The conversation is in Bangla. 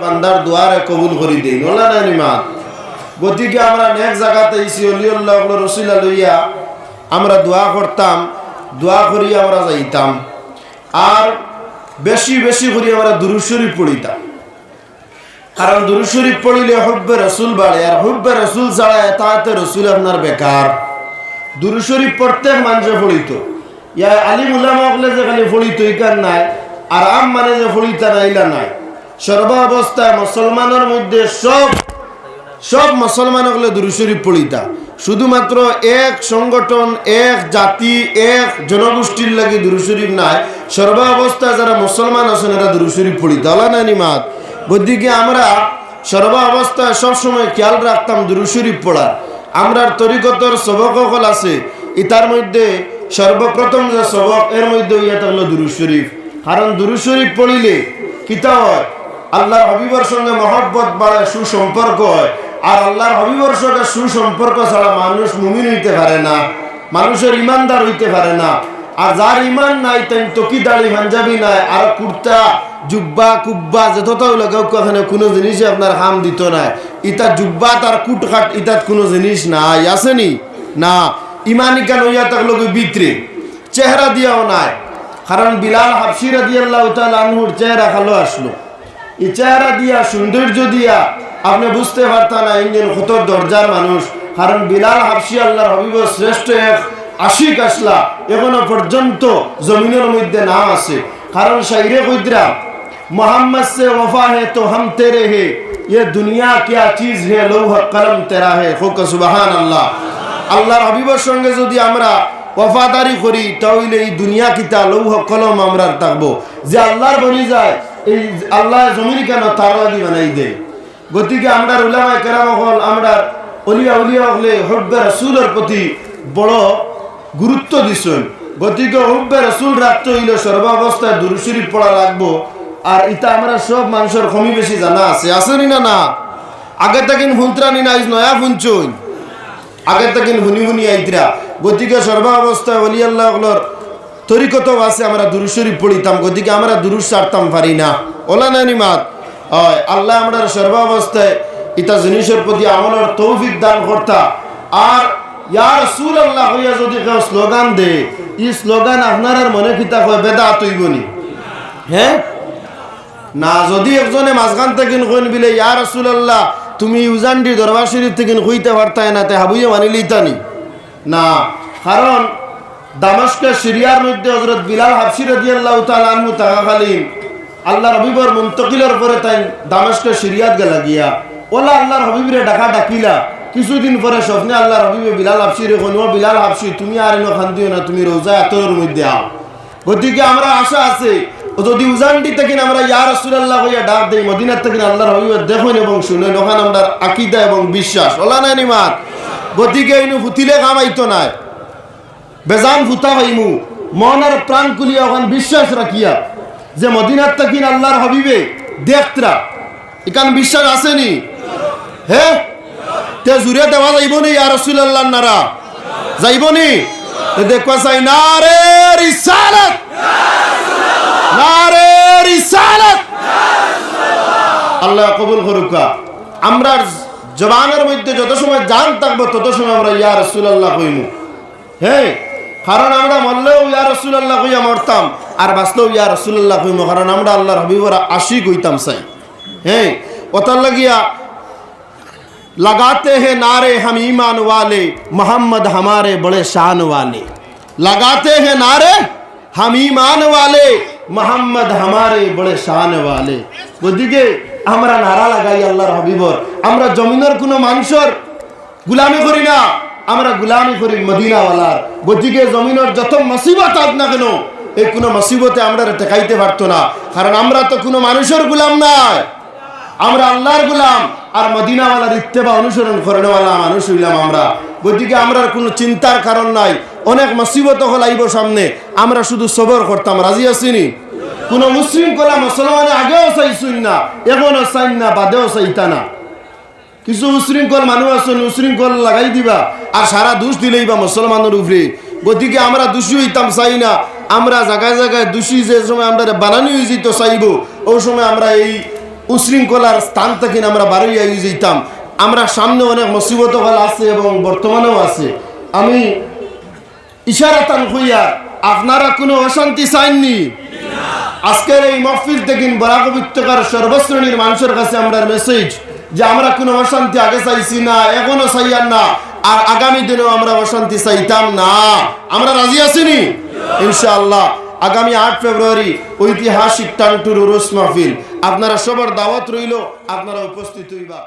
বান্দার দুয়ারে কবুল করি দেই। নলা গতিকে আমরা নেক জায়গাতে ইসি অলিউল্লাহ রসুলা লইয়া আমরা দোয়া করতাম, দোয়া করি আমরা যাইতাম। আর বেশি বেশি আমরা পড়িতাম। কারণ পড়িলে রসুল বাড়ে, আর রসুল ছাড়া রসুল আপনার বেকার। দুরুশরীফ প্রত্যেক মানুষে পড়িত ইয়া আলিম উলামা যে খালি পড়িত ইকার নাই। আর আম মানে যে পড়িতা নাইলা নাই। সর্বাবস্থায় মুসলমানের মধ্যে সব সব মুসলমান হলে দুরুশরীফ পড়িতা। শুধুমাত্র এক সংগঠন, এক জাতি, এক জনগোষ্ঠীর লাগে দুরুশরীফ নাই। সর্বাবস্থায় যারা মুসলমান আছেন, এরা দুরুশরীফ পড়িতা। হলা না নিমাত। গদিকে আমরা সর্বাবস্থায় সবসময় খেয়াল রাখতাম দুরুশরীফ পড়ার। আমরার তরিকতর সবক আছে। ইতার মধ্যে সর্বপ্রথম যে সবক, এর মধ্যে ইয়া হলো দুরুশরীফ কারণ দুরুশরীফ পড়িলে কিতা হয়? আল্লাহর হবিবর সঙ্গে মহব্বত বাড়ে সুসম্পর্ক হয়। আর আল্লাহর হবিবর সঙ্গে সুসম্পর্ক ছাড়া মানুষ মুমিন হইতে পারে না, মানুষের ইমানদার হইতে পারে না। আর যার ইমান নাই তেন তকি দাড়ি, পাঞ্জাবি নাই, আর কুর্তা, জুব্বা, কুব্বা, যতটাও লাগাও এখানে কোনো জিনিসই আপনার হাম দিত নাই। ইতা জুব্বা, তার কুট খাট ইতাত কোনো জিনিস নাই আসেনি না? ইমানি কেন ইয়া থাকল বিত্রে? চেহারা দিয়াও নাই। কারণ বিলাল হাফসি রাদিয়াল্লাহ তাআলা আনহুর চেহারা খালো আসলো। এই চেহারা দিয়া সৌন্দর্য দিয়া আপনি বুঝতে পারতেন না ইঞ্জিন কত দরজার মানুষ কারণ বিলাল হাফসি আল্লাহর হবিব শ্রেষ্ঠ এক আশিক আসলা এখনো পর্যন্ত জমিনের মধ্যে নাম আছে কারণ শাইরে কইদরা मोहम्मद से वफा है तो हम तेरे है ये दुनिया क्या चीज है লৌহ কলম তেরা হে হোক সুবাহান আল্লাহ আল্লাহর হাবিবের সঙ্গে যদি আমরা ওফাদারি করি তাহলে এই দুনিয়া কিতা লৌহ কলম আমরা থাকবো যে আল্লাহর বনি যায় এই আল্লাহ জমিন কেন তার লাগি বানাই দে গতিকে আমরা উলামায় কেরাম হল, আমরা অলিয়া উলিয়া হলে হব্বে রসুলের প্রতি বড় গুরুত্ব দিছেন। গতিকে হব্বে রসুল রাখতে হইলে সর্বাবস্থায় দুরুশরীফ পড়া লাগবো। আর ইটা আমরা সব মানুষের কমি বেশি জানা আছে। আসেনি না না? আগে তাকিন হুন্ত্রানি না ইস নয়া ফুনচুন আগে তাকিন হুনি হুনি আইতরা। গতিকে সর্বাবস্থায় অলি আল্লাহ তরিকত আছে, আমরা দুরুশরীফ পড়িতাম গতিকে আমরা দুরুশ ছাড়তাম পারি না। ওলা নানি মাত, হয়, আল্লাহ আমরা সর্বাবস্থায় ইতা জিনিসের প্রতি আমলের তৌফিক দান করতা। আর ইয়ার সুর আল্লাহ হইয়া যদি কেউ স্লোগান দে ই স্লোগান আপনার মনে কিতা হয় বেদা তৈবনি হ্যাঁ? না, যদি একজনে মাঝখান থেকে কইন বিলে, ইয়া আল্লাহ তুমি উজানডি দরবার শরীফ থেকে কইতে পারতাই না, তে হাবুইয়া মানি লইতানি? না, কারণ দামাস্কের সিরিয়ার মধ্যে হযরত বিলাল হাবশি রাদিয়াল্লাহু তাআলা আনহু তাকালীন আল্লাহর হাবিবর মুন্তকিলের পরে তাই দামাস্কের সিরিয়াত গেলা গিয়া। ওলা আল্লাহর হাবিবরে ডাকা ডাকিলা। কিছুদিন পরে স্বপ্নে আল্লাহর হাবিবে বিলাল হাবশি রে কইন বিলাল হাবশি তুমি আর এনো খান্দিও না, তুমি রোজা এতর মধ্যে আও। গতিকে আমরা আশা আছে যদি উজানটি থেকে আমরা ইয়া রাসূলুল্লাহ হইয়া ডাক দেই, মদিনার থেকে আল্লাহর হাবিবের দেখুন এবং শুনেন, ওখানে আমরা আকীদা এবং বিশ্বাস। ওলা নাই নিমাত গতিকে ইনু ফুতিলে কামাইতো নাই। বেজান ফুতা পাইমু মন আর প্রাণ কুলিয়া ওখান বিশ্বাস রাখিয়া যে মদিনার থেকে আল্লাহর হাবিবে দেখতরা এখান বিশ্বাস আসেনি হে? তে জুড়ে দেওয়া যাইব নি, ইয়া রাসূলুল্লাহ নারা যাইব নি? দেখবা চাই না রে রিসালাত নারে রিসালাত আল্লাহ কবুল করুকা আমরা জবানের মধ্যে যত সময় জান থাকব, তত সময় আমরা ইয়া রাসূলুল্লাহ কইমু হ্যাঁ কারণ আমরা মরলেও ইয়া রাসূলুল্লাহ কইয়া মরতাম আর বাঁচলেও ইয়া রাসূলুল্লাহ কইমু কারণ আমরা আল্লাহর হাবিবরা আশিক হইতাম চাই হ্যাঁ ওতার লাগিয়া लगाते हैं नारे हम ईमान वाले मोहम्मद हमारे बड़े शान वाले लगाते हैं नारे हम ईमान वाले মোহাম্মদ হামারে বড়ে শান ওয়ালে ওদিকে আমরা নারা লাগাই আল্লাহর হাবিবর আমরা জমিনের কোনো মানুষের গুলামি করি না আমরা গুলামি করি মদিনাওয়ালার। গতিকে জমিনের যত মুসিবত না কেন, এই কোনো মুসিবতে আমরা টেকাইতে পারতো না। কারণ আমরা তো কোনো মানুষের গুলাম নাই। আমরা আল্লাহর গুলাম, আর মদিনাওয়ালার ইত্তেবা অনুসরণ করেনওয়ালা মানুষ হইলাম আমরা। গতিকে আমরা কোনো চিন্তার কারণ নাই। অনেক মুসিবত হল আইব সামনে। আমরা শুধু সবর করতাম, রাজি আসিনি কোন মুসলিম কলা মুসলমানে আগেও চাইছুন না এখনও চাইন না, বাদেও চাইতা না। কিছু উশৃঙ্খল মানুষ আছেন, উশৃঙ্খল লাগাই দিবা। আর সারা দোষ দিলেই বা মুসলমানের উপরে। গতিকে আমরা দোষী হইতাম, চাই না। আমরা জায়গায় জায়গায় দোষী যে সময় আমরা বানানি হয়ে যেত, চাইব, ওই সময় আমরা এই উশৃঙ্খলার স্থান থেকে আমরা বাড়িয়ে যেতাম। আমরা সামনে অনেক মুসিবত হল আছে এবং বর্তমানেও আছে। আমি ইশারাতান হইয়া আপনারা কোনো অশান্তি চাইননি। আজকের এই মহফিল থেকে বরাক সর্বশ্রেণীর মানুষের কাছে আমরা মেসেজ যে আমরা কোনো অশান্তি আগে চাইছি না, এখনও চাইয়ার না, আর আগামী দিনেও আমরা অশান্তি চাইতাম না। আমরা রাজি আছিনি? ইনশাআল্লাহ, আগামী আট ফেব্রুয়ারি ঐতিহাসিক টান্টুর রোস মাহফিল। আপনারা সবার দাওয়াত রইল, আপনারা উপস্থিত হইবা।